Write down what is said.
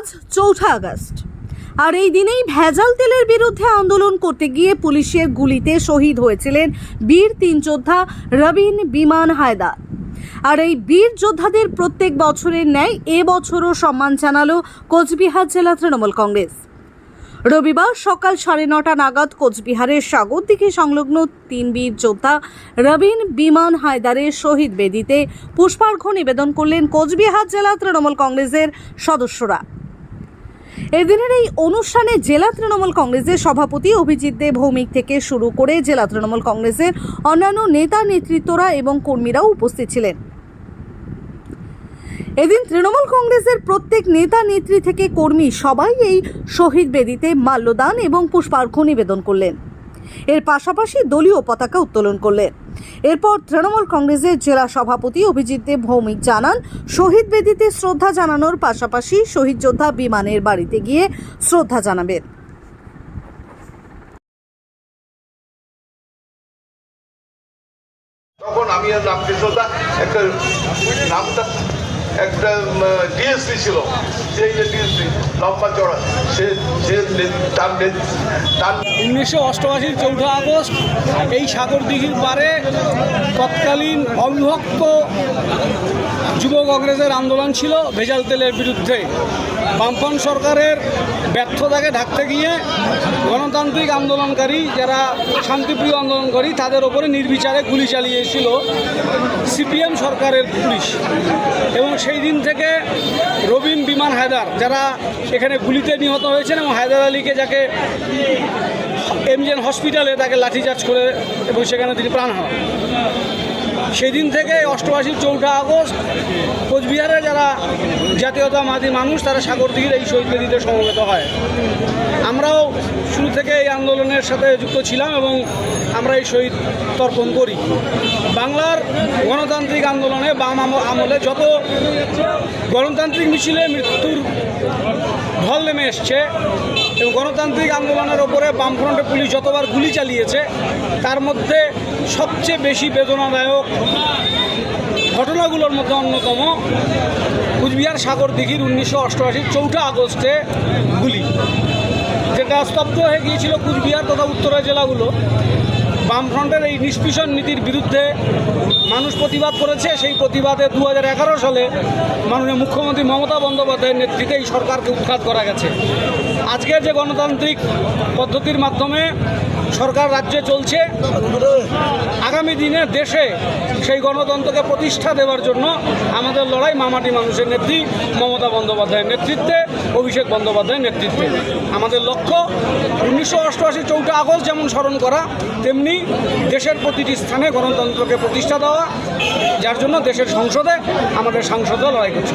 আজ চৌঠা আগস্ট। আর এই দিনেই ভেজাল তেলের বিরুদ্ধে আন্দোলন করতে গিয়ে পুলিশের গুলিতে শহীদ হয়েছিলেন বীর তিন যোদ্ধা রবিন বিমান হায়দার। আর এই বীর যোদ্ধাদের প্রত্যেক বছরের ন্যায় এবছরও সম্মান জানালো কোচবিহার জেলা তৃণমূল কংগ্রেস। রবিবার সকাল সাড়ে নটা নাগাদ কোচবিহারের সাগর দিকে সংলগ্ন তিন বীর যোদ্ধা রবিন বিমান হায়দারের শহীদ বেদিতে পুষ্পার্ঘ্য নিবেদন করলেন কোচবিহার জেলা তৃণমূল কংগ্রেসের সদস্যরা। এদিনের এই অনুষ্ঠানে জেলা তৃণমূল কংগ্রেসের সভাপতি অভিজিৎ দে ভৌমিক থেকে শুরু করে জেলা তৃণমূল কংগ্রেসের অন্যান্য নেতা নেতৃত্বরা এবং কর্মীরাও উপস্থিত ছিলেন। এদিন তৃণমূল কংগ্রেসের প্রত্যেক নেতা নেত্রী থেকে কর্মী সবাই এই শহীদ বেদিতে মাল্যদান এবং পুষ্পার্ঘ্য নিবেদন করলেন। এর পাশাপাশি দলীয় পতাকা উত্তোলন করলেন। এরপর তৃণমূল কংগ্রেসের জেলা সভাপতি অভিজিৎ দেব ভৌমিক জানান, শহীদ বেদিতে শ্রদ্ধা জানানোর পাশাপাশি শহীদ যোদ্ধা বিমানের বাড়িতে গিয়ে শ্রদ্ধা জানাবেন। তখন আমি রামকৃষ্ণদা একটা নামটা একটা ডিএসপি ছিল। যে ডিএসপি লম্বা চড়া। সে সে তার উনিশশো অষ্টআশির চৌঠা আগস্ট, এই সাগর দিঘির পারে তৎকালীন অবিভক্ত যুব কংগ্রেসের আন্দোলন ছিল ভেজাল তেলের বিরুদ্ধে। বামফ্রন্ট সরকারের ব্যর্থতাকে ঢাকতে গিয়ে গণতান্ত্রিক আন্দোলনকারী যারা শান্তিপ্রিয় আন্দোলনকারী, তাদের ওপরে নির্বিচারে গুলি চালিয়েছিল সিপিএম সরকারের পুলিশ। এবং সেই দিন থেকে রবিন বিমান হায়দার, যারা এখানে গুলিতে নিহত হয়েছেন এবং হায়দার আলীকে যাকে এমজেন হসপিটালে তাকে লাঠিচার্জ করে এবং সেখানে তিনি প্রাণ হারান। সেই দিন থেকে অষ্টআশি চৌঠা আগস্ট কোচবিহারে যারা জাতীয়তাবাদী মানুষ, তারা সাগর সাগরদিঘির এই শহীদ বেদিতে সমবেত হয়। আমরাও থেকে এই আন্দোলনের সাথে যুক্ত ছিলাম এবং আমরা এই শহীদ তর্পণ করি। বাংলার গণতান্ত্রিক আন্দোলনে বাম আম- আমলে যত গণতান্ত্রিক মিছিলে মৃত্যুর ঢল নেমে এসছে এবং গণতান্ত্রিক আন্দোলনের ওপরে বামফ্রন্টে পুলিশ যতবার গুলি চালিয়েছে, তার মধ্যে সবচেয়ে বেশি বেদনাদায়ক ঘটনাগুলোর মধ্যে অন্যতম কুচবিহার সাগর দিঘির উনিশশো অষ্টআশির চৌঠা আগস্টে গুলি। স্তব্ধ হয়ে গিয়েছিল কুচবিহার তথা উত্তরা জেলাগুলো। বামফ্রন্টের এই নিষ্পিষণ নীতির বিরুদ্ধে মানুষ প্রতিবাদ করেছে। সেই প্রতিবাদে দু হাজার এগারো সালে মাননীয় মুখ্যমন্ত্রী মমতা বন্দ্যোপাধ্যায়ের নেতৃত্বে এই সরকারকে উৎখাত করা গেছে। আজকে যে গণতান্ত্রিক পদ্ধতির মাধ্যমে সরকার রাজ্যে চলছে, আগামী দিনে দেশে সেই গণতন্ত্রকে প্রতিষ্ঠা দেওয়ার জন্য আমাদের লড়াই মামাটি মানুষের নেত্রী মমতা বন্দ্যোপাধ্যায়ের নেতৃত্বে, অভিষেক বন্দ্যোপাধ্যায়ের নেতৃত্বে। আমাদের লক্ষ্য, উনিশশো অষ্টআশি চৌঠা আগস্ট যেমন স্মরণ করা, তেমনি দেশের প্রতিটি স্থানে গণতন্ত্রকে প্রতিষ্ঠা দেওয়া, যার জন্য দেশের সংসদে আমাদের সাংসদরা লড়াই করছে